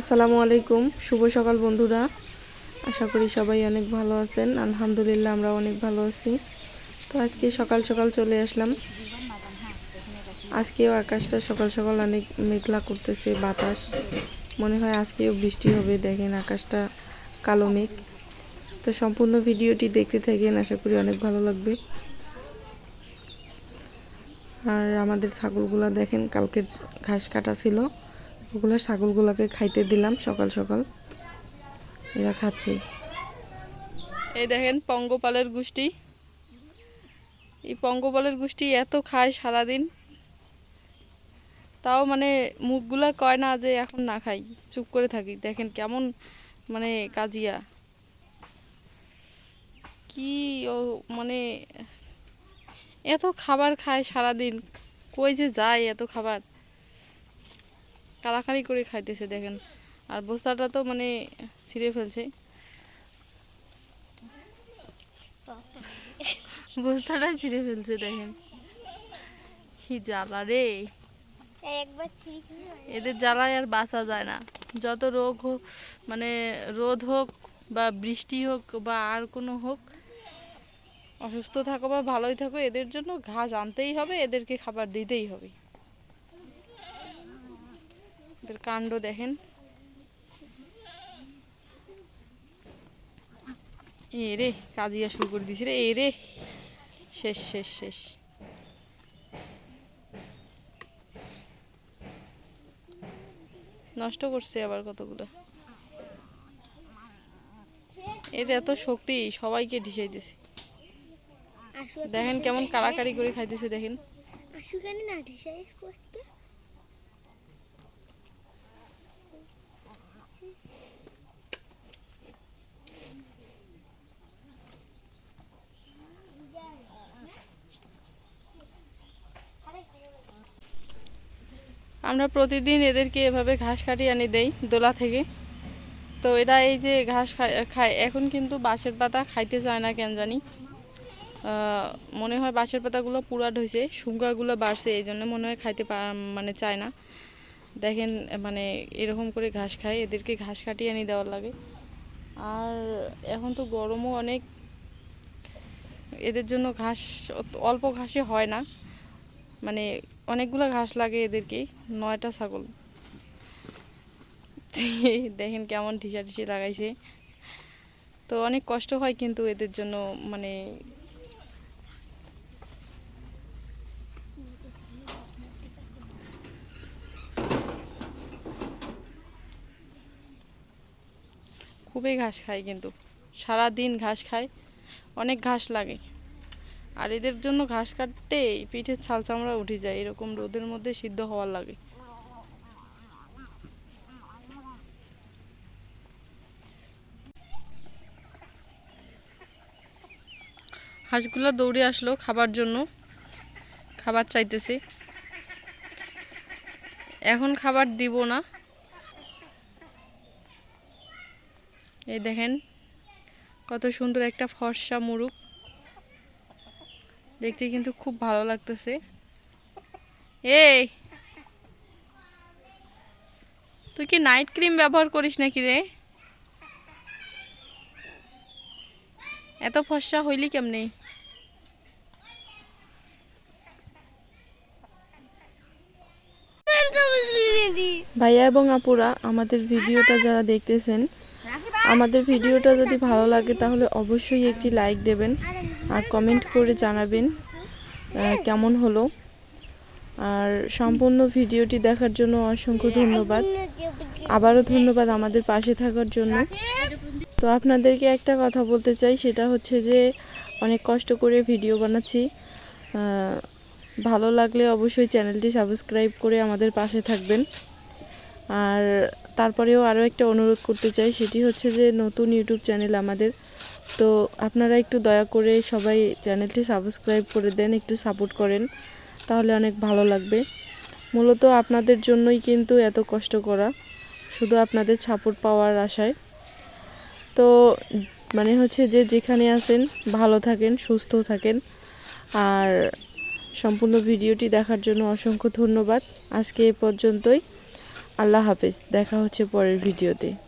আসসালামু আলাইকুম। শুভ সকাল বন্ধুরা। আশা করি সবাই অনেক ভালো আছেন। আলহামদুলিল্লাহ আমরা অনেক ভালো আছি। তো আজকে সকাল সকাল চলে আসলাম। আজকেও আকাশটা সকাল সকাল অনেক মেঘলা করতেছে, বাতাস। মনে হয় আজকেও বৃষ্টি হবে। দেখেন আকাশটা কালো মেঘ। তো সম্পূর্ণ ভিডিওটি দেখতে থাকেন। আশা করি অনেক ভালো লাগবে। আর আমাদের ছাগলগুলা দেখেন, কালকের ঘাস কাটা ছিল। ওগুলো ছাগলগুলোকে খাইতে দিলাম সকাল সকাল। এরা খাচ্ছে। এই দেখেন পঙ্গপালের গোষ্ঠী। এই পঙ্গপালের গোষ্ঠী এত খায় সারাদিন। তাও মানে মুখগুলা কয় না যে এখন না খাই। চুপ করে থাকি। দেখেন কেমন মানে কাজিয়া। কি ও মানে এত খাবার খায় সারাদিন। কই যে যায় এত খাবার? কাড়াকাড়ি করে খাইতেছে দেখেন। আর বস্তাটা তো মানে ছিঁড়ে ফেলছে। বস্তাটা ছিঁড়ে ফেলছে দেখেন। কি জ্বালা রে। এদের জ্বালায় আর বাঁচা যায় না। যত রোগ হোক মানে রোদ হোক বা বৃষ্টি হোক বা আর কোনো হোক অসুস্থ থাকো বা ভালোই থাকো এদের জন্য ঘাস আনতেই হবে এদেরকে খাবার দিতেই হবে। এদের কাণ্ড দেখেন। এ রে কাজিয়া শুরু করে দিছি রে এ রে। শেষ শেষ শেষ। নষ্ট করছে আবার কতগুলো? এর এত শক্তি সবাইকে ঢিসাইতেছে। দেখেন কেমন কাড়াকাড়ি করে খাইতেছে দেখেন। না ঢিসাই আমরা প্রতিদিন এদেরকে এভাবে ঘাস কাটিয়ে আনি দেই দোলা থেকে। তো এরা এই যে ঘাস খায়, এখন কিন্তু বাঁশের পাতা খাইতে চায় না কেন জানি। মনে হয় বাঁশের পাতাগুলো পুরাট হয়েছে শুঙ্গাগুলো বাড়ছে, এই জন্য মনে হয় খাইতে মানে চায় না। দেখেন মানে এরকম করে ঘাস খায়, এদেরকে ঘাস কাটিয়ে আনি দেওয়ার লাগে। আর এখন তো গরমও অনেক, এদের জন্য ঘাস অল্প ঘাসে হয় না। মানে অনেকগুলো ঘাস লাগে এদেরকে নয়টা ছাগল। দেখেন কেমন ঢিসা ঢিসি লাগাইছে। তো অনেক কষ্ট হয় কিন্তু এদের জন্য মানে খুবই ঘাস খায় কিন্তু সারা দিন ঘাস খায়, অনেক ঘাস লাগে। আর এদের জন্য ঘাস কাটতে পিঠের ছাল চামড়া উঠে যায়, এরকম রোদের মধ্যে সিদ্ধ হওয়ার লাগে। হাঁসগুলো দৌড়ে আসলো খাবার জন্য, খাবার চাইতেছে। এখন খাবার দিব না। এই দেখেন, কত সুন্দর একটা ফর্সা মুরুগ দেখতে কিন্তু খুব ভালো লাগতেছে। এই! তুই কি নাইট ক্রিম ব্যবহার করিস নাকি রে? এত ফর্সা হইলি কেমনে? ভাইয়া এবং আপুরা, আমাদের ভিডিওটা যারা দেখতেছেন, আমাদের ভিডিওটা যদি ভালো লাগে তাহলে অবশ্যই একটি লাইক দেবেন। আর কমেন্ট করে জানাবেন কেমন হলো। আর সম্পূর্ণ ভিডিওটি দেখার জন্য অসংখ্য ধন্যবাদ। আবারও ধন্যবাদ আমাদের পাশে থাকার জন্য। তো আপনাদেরকে একটা কথা বলতে চাই, সেটা হচ্ছে যে অনেক কষ্ট করে ভিডিও বানাচ্ছি। ভালো লাগলে অবশ্যই চ্যানেলটি সাবস্ক্রাইব করে আমাদের পাশে থাকবেন। আর তারপরেও আরও একটা অনুরোধ করতে চাই, সেটি হচ্ছে যে নতুন ইউটিউব চ্যানেল আমাদের তো আপনারা একটু দয়া করে সবাই চ্যানেলটি সাবস্ক্রাইব করে দেন, একটু সাপোর্ট করেন, তাহলে অনেক ভালো লাগবে। মূলত আপনাদের জন্যই কিন্তু এত কষ্ট করা, শুধু আপনাদের সাপোর্ট পাওয়ার আশায়। তো মানে হচ্ছে যে যেখানে আছেন, ভালো থাকেন, সুস্থ থাকেন। আর সম্পূর্ণ ভিডিওটি দেখার জন্য অসংখ্য ধন্যবাদ। আজকে এ পর্যন্তই। আল্লাহ হাফেজ। দেখা হচ্ছে পরের ভিডিওতে।